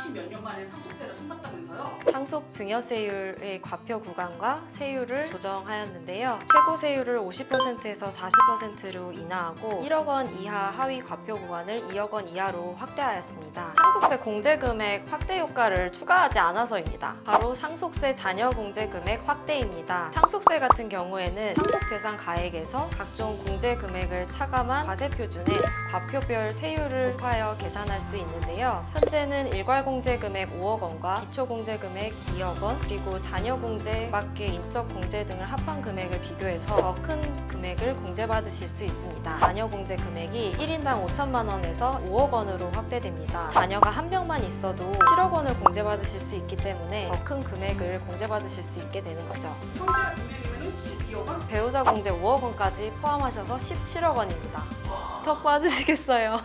20몇년 만에 상속세를 손봤다면서요? 상속 증여세율의 과표 구간과 세율을 조정하였는데요. 최고 세율을 50%에서 40%로 인하하고 1억 원 이하 하위 과표 구간을 2억 원 이하로 확대하였습니다. 상속세 공제 금액 확대 효과를 추가하지 않아서입니다. 바로 상속세 잔여 공제 금액 확대입니다. 상속세 같은 경우에는 상속 재산 가액에서 각종 공제 금액을 차감한 과세 표준에 과표별 세율을 하여 계산할 수 있는데요. 현재는 일괄 공제 금액 5억 원과 기초 공제 금액 2억 원, 그리고 자녀 공제 밖의 인적 공제 등을 합한 금액을 비교해서 더 큰 금액을 공제받으실 수 있습니다. 자녀 공제 금액이 1인당 5천만 원에서 5억 원으로 확대됩니다. 자녀가 한 명만 있어도 7억 원을 공제받으실 수 있기 때문에 더 큰 금액을 공제받으실 수 있게 되는 거죠. 두 명이면 12억 원? 배우자 공제 5억 원까지 포함하셔서 17억 원입니다. 더 빠지시겠어요?